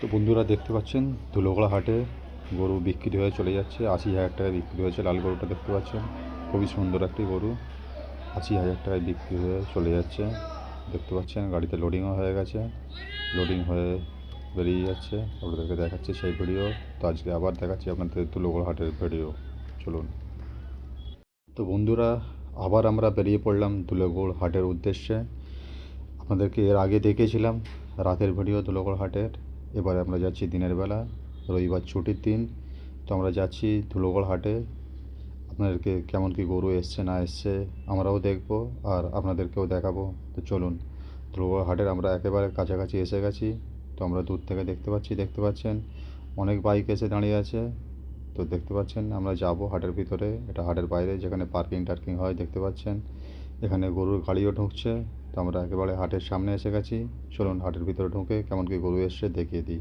তো বন্ধুরা দেখতে পাচ্ছেন ধুলোগড়া হাটে গরু বিক্রি হয়ে চলে যাচ্ছে। আশি হাজার টাকায় বিক্রি হয়েছে, লাল গরুটা দেখতে পাচ্ছেন। খুবই সুন্দর একটি গরু। আশি হাজার টাকায় বিক্রি হয়ে চলে যাচ্ছে। দেখতে পাচ্ছেন, গাড়িতে লোডিংও হয়ে গেছে। লোডিং হয়ে বেরিয়ে যাচ্ছে। আপনাদেরকে দেখাচ্ছে সেই ভিডিও তো আজকে আবার দেখাচ্ছি আপনাদের ধুলোগড়া হাটের ভিডিও চলুন। তো বন্ধুরা, আবার আমরা বেরিয়ে পড়লাম ধুলোগড় হাটের উদ্দেশ্যে। আপনাদেরকে এর আগে দেখেছিলাম রাতের ভিডিও ধুলোগড় হাটের। এবারে আমরা যাচ্ছি দিনের বেলা, রবিবার ছুটির দিন। তো আমরা যাচ্ছি ধুলোগড় হাটে। আপনাদেরকে কেমন কি গরু এসছে, না এসছে, আমরাও দেখব আর আপনাদেরকেও দেখাবো। তো চলুন, ধুলোগড় হাটের আমরা একেবারে কাছাকাছি এসে গেছি। তো আমরা দূর থেকে দেখতে পাচ্ছি, দেখতে পাচ্ছেন, অনেক বাইক এসে দাঁড়িয়ে আছে। তো দেখতে পাচ্ছেন, আমরা যাব হাটের ভিতরে, এটা হাটের বাইরে, যেখানে পার্কিং টার্কিং হয়, দেখতে পাচ্ছেন। এখানে গরুর গাড়িও ঢুকছে। তো আমরা একেবারে হাটের সামনে এসে গেছি। চলুন হাটের ভিতরে ঢুকে কেমন কি গরু এসছে দেখিয়ে দিই।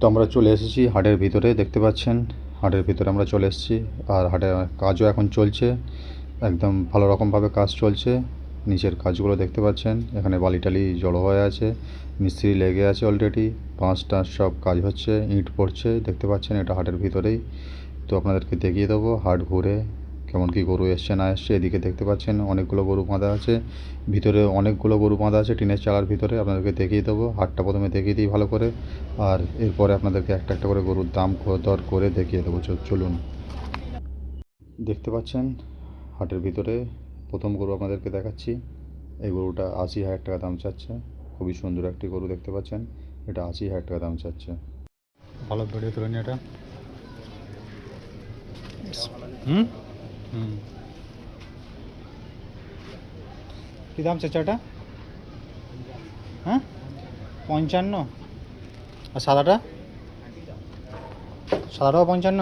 তো আমরা চলে এসেছি হাটের ভিতরে, দেখতে পাচ্ছেন? হাটের ভিতরে আমরা চলে এসেছি আর হাটের কাজও এখন চলছে। একদম ভালো রকমভাবে কাজ চলছে। নিচের কাজগুলো দেখতে পাচ্ছেন। এখানে বালি টালি জড়ো হয়ে আছে। মিস্ত্রি লেগে আছে অলরেডি টাঁশ সব কাজ হচ্ছে, ইট পড়ছে, দেখতে পাচ্ছেন? এটা হাটের ভিতরেই। তো আপনাদেরকে দেখিয়ে দেবো, হাট ঘুরে কেমন কি গরু এসছে না এসছে, এদিকে দেখতে পাচ্ছেন অনেকগুলো গরু বাঁধা আছে, ভিতরে অনেকগুলো গরু বাঁধা আছে, টিনের চালার ভিতরে, আপনাদেরকে দেখিয়ে দেবো, হাটটা প্রথমে দেখিয়ে দিই ভালো করে, আর এরপরে আপনাদেরকে একটা একটা করে গরুর দাম দর করে দেখিয়ে দেবো চলুন। দেখতে পাচ্ছেন হাটের ভিতরে প্রথম গরু আপনাদেরকে দেখাচ্ছি, এই গরুটা আশি হাজার টাকা দাম চাচ্ছে, খুবই সুন্দর একটি গরু দেখতে পাচ্ছেন, এটা আশি হাজার টাকা দাম চাচ্ছে। ভালো ভিডিও তুলে নিয়ে এটা। হুম হুম কী দাম চাচ্ছে এটা হ্যাঁ? পঞ্চান্ন? আর সাদাটা? সাদাটাও পঞ্চান্ন?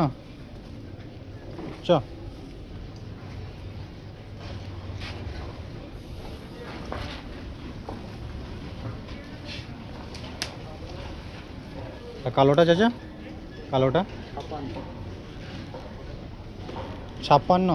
চ। কালোটা চাচা? কালোটা? ছাপ্পান্ন?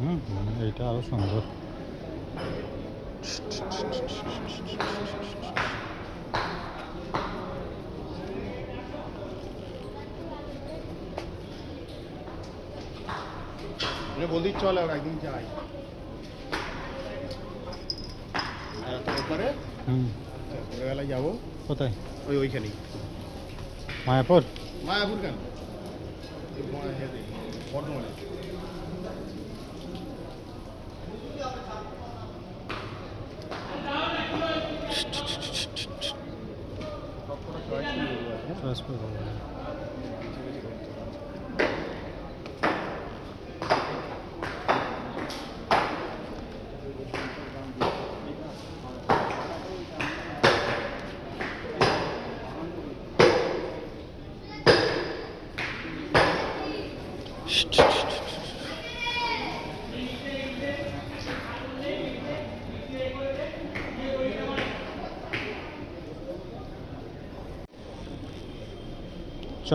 হুম, এইটা আরও সুন্দর। বলতেই চলে আর একদিন যাই। তারপরে ভোরবেলায় যাব। কোথায়? ওই ওইখানেই। মায়াপুর? মায়াপুর কেন? বর্ধমানে আছে। চ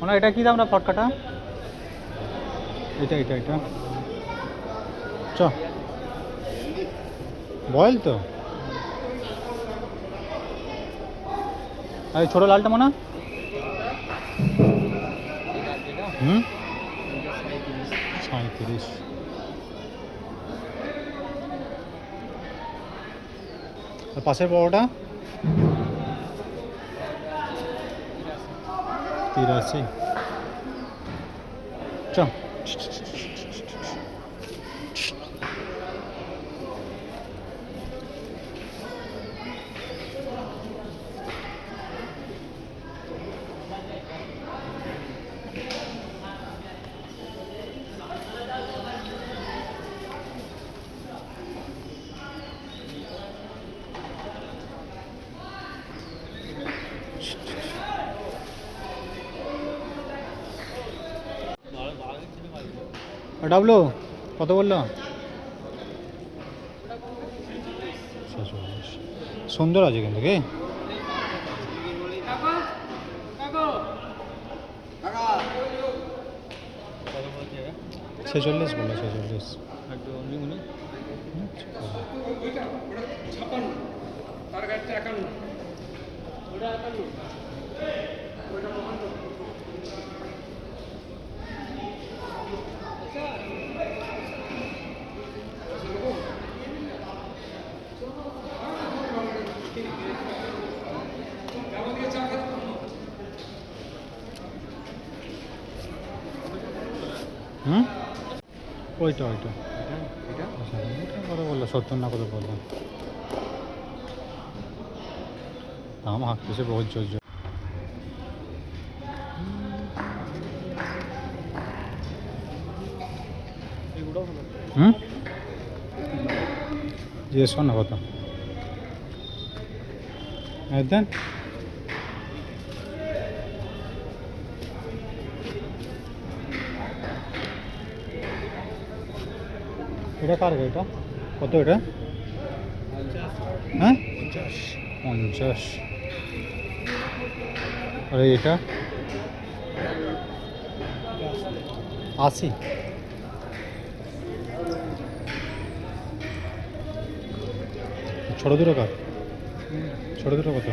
মানে এটা কি দাম না ফটকাটা? এটা এটা এটা। চ বয়েল তো। আর, ছোটো লালটা মনে? হুম? সাঁত্রিশ পাশের বড়টা? তিরাশি। চ ডাবলু কত বলল? সুন্দর আছে কিন্তু কি? ছেচল্লিশ বলো ছেচল্লিশ। হুম ওইটা ওইটা। আচ্ছা, এটা কত বলল সত্তর না কত বলল? দাম হাঁকতেছে বহুত জোর জোর হুম? জিজ্ঞেস কর না কত দেন। এটা কার এটা কত এটা? হ্যাঁ? পঞ্চাশ। আর এটা? আশি। ছোটো দুটো কার? ছোটো দুটো কত?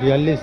বিয়াল্লিশ।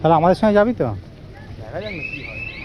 তাহলে আমাদের সঙ্গে যাবি তো? দেখা যাক না হয়।